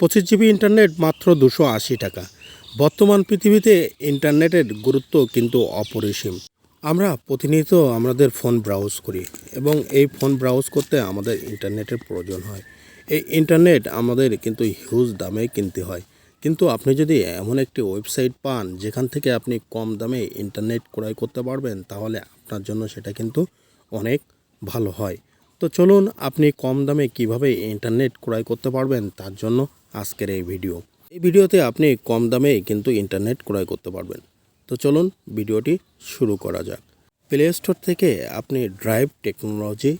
পঁচিশ GB internet মাত্র দুশো আশি টাকা। বর্তমান পৃথিবীতে ইন্টারনেটের গুরুত্ব কিন্তু অপরিসীম। আমরা প্রতিনিয়ত আমাদের ফোন ব্রাউজ করি এবং এই ফোন ব্রাউজ করতে আমাদের ইন্টারনেটের প্রয়োজন হয়। এই ইন্টারনেট আমাদের কিন্তু হিউজ দামে কিনতে হয়। কিন্তু আপনি যদি এমন একটি ওয়েবসাইট পান, যেখান থেকে আপনি কম দামে ইন্টারনেট ক্রয় করতে পারবেন, তাহলে আপনার জন্য সেটা কিন্তু অনেক ভালো হয়। তো চলুন, আপনি কম দামে কীভাবে ইন্টারনেট ক্রয় করতে পারবেন, তার জন্য আজকের এই ভিডিও। এই ভিডিওতে আপনি কম দামে কিন্তু ইন্টারনেট ক্রয় করতে পারবেন। তো চলুন ভিডিওটি শুরু করা যাক। প্লে স্টোর থেকে আপনি ড্রাইভ টেকনোলজি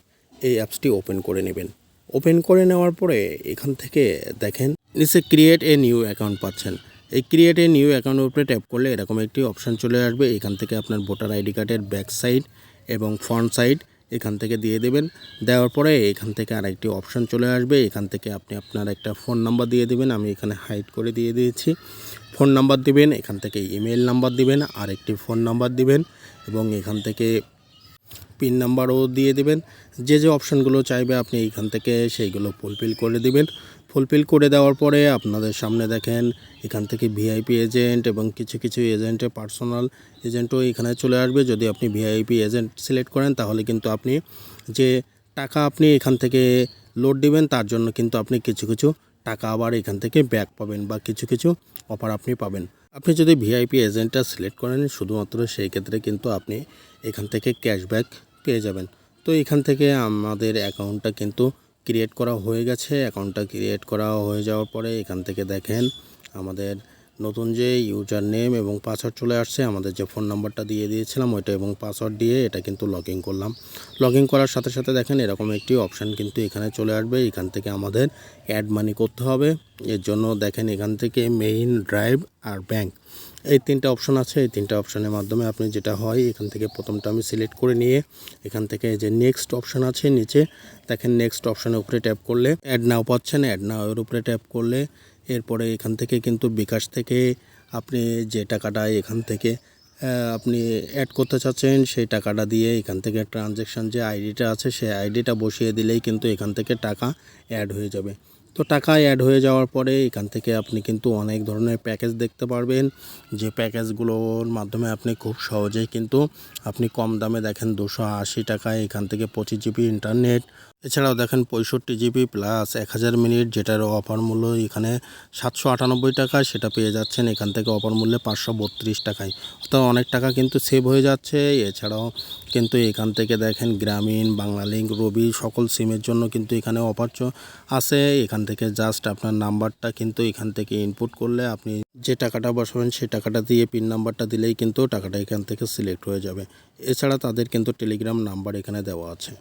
এই অ্যাপসটি ওপেন করে নেবেন। ওপেন করে নেওয়ার পরে এখান থেকে দেখেন, নিচে ক্রিয়েট এ নিউ অ্যাকাউন্ট পাচ্ছেন। এই ক্রিয়েট এ নিউ অ্যাকাউন্টের উপরে ট্যাপ করলে এরকম একটি অপশান চলে আসবে। এখান থেকে আপনার ভোটার আইডি কার্ডের ব্যাক সাইড এবং ফ্রন্ট সাইড এখান থেকে দিয়ে দেবেন। দেওয়ার পরে এখান থেকে আরেকটি অপশান চলে আসবে। এখান থেকে আপনি আপনার একটা ফোন নাম্বার দিয়ে দেবেন। আমি এখানে হাইড করে দিয়ে দিয়েছি। ফোন নাম্বার দিবেন, এখান থেকে ইমেল নাম্বার দিবেন, আরেকটি ফোন নাম্বার দিবেন এবং এখান থেকে পিন নাম্বারও দিয়ে দেবেন। যে যে অপশানগুলো চাইবে আপনি এইখান থেকে সেইগুলো ফুলফিল করে দিবেন। ফুলফিল করে দেওয়ার পরে আপনাদের সামনে দেখেন, এখান থেকে ভিআইপি এজেন্ট এবং কিছু কিছু এজেন্টের পার্সোনাল এজেন্টও এখানে চলে আসবে। যদি আপনি ভিআইপি এজেন্ট সিলেক্ট করেন, তাহলে কিন্তু আপনি যে টাকা আপনি এখান থেকে লোড দেবেন, তার জন্য কিন্তু আপনি কিছু কিছু টাকা আবার এখান থেকে ব্যাক পাবেন বা কিছু কিছু অফার আপনি পাবেন। আপনি যদি ভিআইপি এজেন্টটা সিলেক্ট করেন, শুধুমাত্র সেই ক্ষেত্রে কিন্তু আপনি এখান থেকে ক্যাশব্যাক পেয়ে যাবেন। তো এখান থেকে আমাদের অ্যাকাউন্টটা কিন্তু ক্রিয়েট করা হয়ে গেছে অ্যাকাউন্টটা ক্রিয়েট করা হয়ে যাওয়ার পরে এখান থেকে দেখেন আমাদের নতুন যে ইউজার নেম এবং পাসওয়ার্ড চলে আসছে, আমাদের যে ফোন নাম্বারটা দিয়ে দিয়েছিলাম ওইটা এবং পাসওয়ার্ড দিয়ে এটা কিন্তু লগ ইন করলাম। লগ ইন করার সাথে সাথে দেখেন এরকম একটি অপশান কিন্তু এখানে চলে আসবে, এখান থেকে আমাদের অ্যাড মানি করতে হবে। এর জন্য দেখেন এখান থেকে মেইন ড্রাইভ আর ব্যাংক এই তিনটা অপশন আছে। এই তিনটা অপশনের মাধ্যমে আপনি যেটা হয়, এখান থেকে প্রথমটা আমি সিলেক্ট করে নিয়ে এখান থেকে যে নেক্সট অপশন আছে নিচে, দেখেন নেক্সট অপশনের উপরে ট্যাপ করলে অ্যাড নাও পাচ্ছেন। অ্যাড নাও এর উপরে ট্যাপ করলে এরপরে এখান থেকে কিন্তু বিকাশ থেকে আপনি যে টাকাটা এখান থেকে আপনি অ্যাড করতে চাচ্ছেন, সেই টাকাটা দিয়ে এখান থেকে ট্রানজ্যাকশান যে আইডিটা আছে, সেই আইডিটা বসিয়ে দিলেই কিন্তু এখান থেকে টাকা অ্যাড হয়ে যাবে। তো টাকা অ্যাড হয়ে যাওয়ার পরে এখান থেকে আপনি কিন্তু অনেক ধরনের প্যাকেজ দেখতে পারবেন। যে প্যাকেজগুলোর মাধ্যমে আপনি খুব সহজেই কিন্তু আপনি কম দামে দেখেন দুশো আশি টাকায় এখান থেকে পঁচিশ জিবি ইন্টারনেট এছাড়াও দেখেন পঁয়ষট্টি জিবি প্লাস এক হাজার মিনিট যেটার অফার মূল্য এখানে সাতশো আটানব্বই টাকা সেটা পেয়ে যাচ্ছেন এখান থেকে অফার মূল্যে পাঁচশো বত্রিশ টাকায়। অর্থাৎ অনেক টাকা কিন্তু সেভ হয়ে যাচ্ছে। এছাড়াও কিন্তু এখান থেকে দেখেন গ্রামীণ বাংলালিঙ্ক রবি সকল সিমের জন্য কিন্তু এখানে অফার আছে। এখান থেকে জাস্ট আপনার নাম্বারটা কিন্তু এখান থেকে ইনপুট করলে আপনি যে টাকাটা বসাবেন সেই টাকাটা দিয়ে পিন নাম্বারটা দিলেই কিন্তু টাকাটা এখান থেকে সিলেক্ট হয়ে যাবে। এছাড়া তাদের কিন্তু টেলিগ্রাম নাম্বার এখানে দেওয়া আছে।